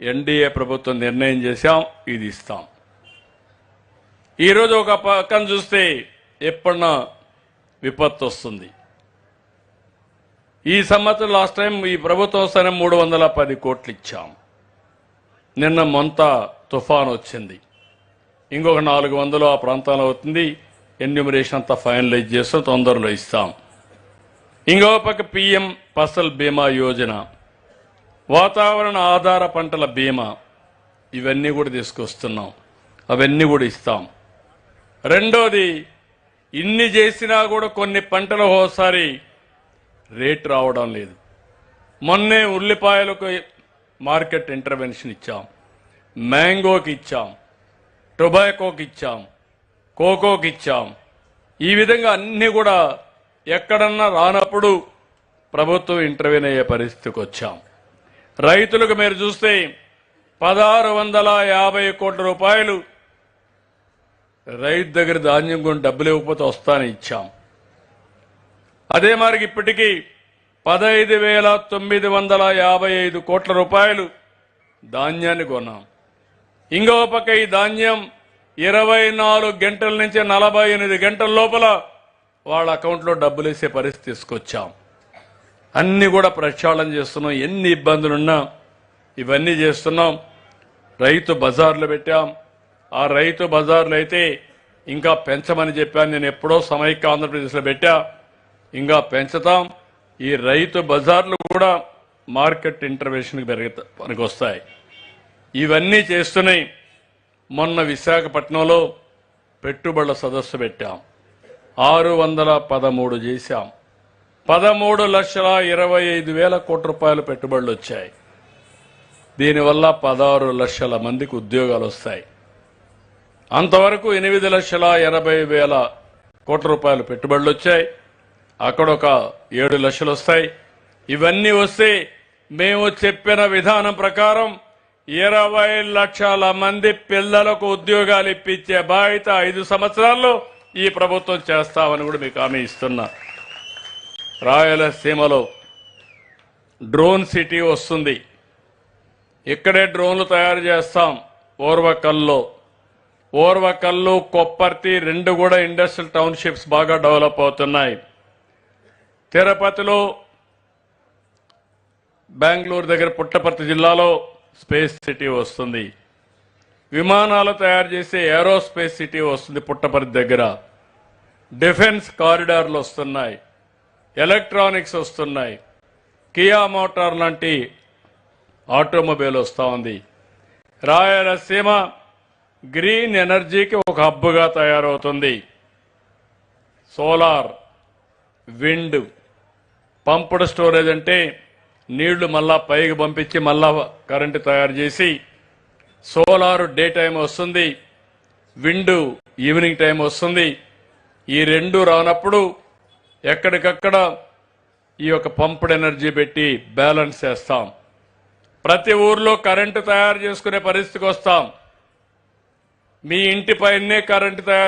NDA ప్రభుత్వం నిర్ణయం చేశాం ఇది ఇస్తాం. ఈరోజు ఒక పక్కన చూస్తే ఎప్పుడన్నా విపత్తు వస్తుంది. ఈ సంవత్సరం లాస్ట్ టైం ఈ ప్రభుత్వం వస్తేనే మూడు వందల పది కోట్లు ఇచ్చాం. నిన్న మొంత తుఫాన్ వచ్చింది. ఇంకొక నాలుగు వందలు ఆ ప్రాంతంలో అవుతుంది. ఎన్యూమరేషన్ అంతా ఫైనలైజ్ చేస్తాం తొందరలో ఇస్తాం. ఇంకో పక్క పిఎం ఫసల్ బీమా యోజన. వాతావరణ ఆధార పంటల బీమా ఇవన్నీ కూడా తీసుకొస్తున్నాం. అవన్నీ కూడా ఇస్తాం. రెండోది ఇన్ని చేసినా కూడా కొన్ని పంటలు ఒకసారి రేట్ రావడం లేదు. మొన్నే ఉల్లిపాయలకు మార్కెట్ ఇంటర్వెన్షన్ ఇచ్చాం. మ్యాంగోకి ఇచ్చాం. టొబాకోకి ఇచ్చాం. కోకోకి ఇచ్చాం. ఈ విధంగా అన్నీ కూడా ఎక్కడన్నా రానప్పుడు ప్రభుత్వం ఇంటర్వ్యూన్ అయ్యే పరిస్థితికి వచ్చాం. రైతులకు మీరు చూస్తే పదహారు వందల యాభై కోట్ల రూపాయలు రైతు దగ్గర ధాన్యం కొని డబ్బులు ఇవ్వకపోతే వస్తానని ఇచ్చాం. అదే మరి ఇప్పటికీ పదహైదు వేల తొమ్మిది వందల యాభై ఐదు కోట్ల రూపాయలు ధాన్యాన్ని కొన్నాం. ఇంకో పక్క ఈ ధాన్యం ఇరవై నాలుగు గంటల నుంచి నలభై ఎనిమిది గంటల లోపల వాళ్ళ అకౌంట్లో డబ్బులు వేసే పరిస్థితి తీసుకొచ్చాం. అన్నీ కూడా ప్రక్షాళన చేస్తున్నాం. ఎన్ని ఇబ్బందులున్నా ఇవన్నీ చేస్తున్నాం. రైతు బజార్లు పెట్టాం. ఆ రైతు బజార్లు అయితే ఇంకా పెంచమని చెప్పాను. నేను ఎప్పుడో సమైక్య ఆంధ్రప్రదేశ్లో పెట్టా. ఇంకా పెంచుతాం. ఈ రైతు బజార్లు కూడా మార్కెట్ ఇంటర్వెన్షన్కి పెరుగుతా మనకు వస్తాయి ఇవన్నీ చేస్తున్నాయి. మొన్న విశాఖపట్నంలో పెట్టుబడుల సదస్సు పెట్టాం. ఆరు వందల పదమూడు చేశాం. పదమూడు లక్షల ఇరవై ఐదు వేల కోట్ల రూపాయలు పెట్టుబడులు వచ్చాయి. దీనివల్ల పదహారు లక్షల మందికి ఉద్యోగాలు వస్తాయి. అంతవరకు ఎనిమిది లక్షల ఎనభై వేల కోట్ల రూపాయలు పెట్టుబడులు వచ్చాయి. అక్కడ ఒక ఏడు లక్షలు వస్తాయి. ఇవన్నీ వస్తే మేము చెప్పిన విధానం ప్రకారం ఇరవై లక్షల మంది పిల్లలకు ఉద్యోగాలు ఇప్పించే బాధ్యత ఐదు సంవత్సరాల్లో ఈ ప్రభుత్వం చేస్తామని కూడా మీకు హామీ ఇస్తున్నా. రాయలసీమలో డ్రోన్ సిటీ వస్తుంది. ఇక్కడే డ్రోన్లు తయారు చేస్తాం ఓర్వకల్లో. ఓర్వకల్లు కొప్పర్తి రెండు కూడా ఇండస్ట్రియల్ టౌన్షిప్స్ బాగా డెవలప్ అవుతున్నాయి. తిరుపతిలో బెంగళూరు దగ్గర పుట్టపర్తి జిల్లాలో స్పేస్ సిటీ వస్తుంది. విమానాలు తయారు చేసే ఏరోస్పేస్ సిటీ వస్తుంది పుట్టపర్తి దగ్గర. డిఫెన్స్ కారిడార్లు వస్తున్నాయి. ఎలక్ట్రానిక్స్ వస్తున్నాయి. కియా మోటార్ లాంటి ఆటోమొబైల్ వస్తూ ఉంది. రాయలసీమ గ్రీన్ ఎనర్జీకి ఒక హబ్బుగా తయారవుతుంది. సోలార్ విండ్ పంపుడ్ స్టోరేజ్ అంటే నీళ్ళు మళ్ళా పైకి పంపించి మళ్ళా కరెంటు తయారు చేసి సోలార్ డే టైం వస్తుంది. విండు ఈవినింగ్ టైం వస్తుంది. ఈ రెండు రానప్పుడు ఎక్కడికక్కడ ఈ యొక్క పంప్డ్ ఎనర్జీ పెట్టి బ్యాలెన్స్ చేస్తాం. ప్రతి ఊర్లో కరెంటు తయారు చేసుకునే పరిస్థితికి వస్తాం. మీ ఇంటి పైనే కరెంటు తయారు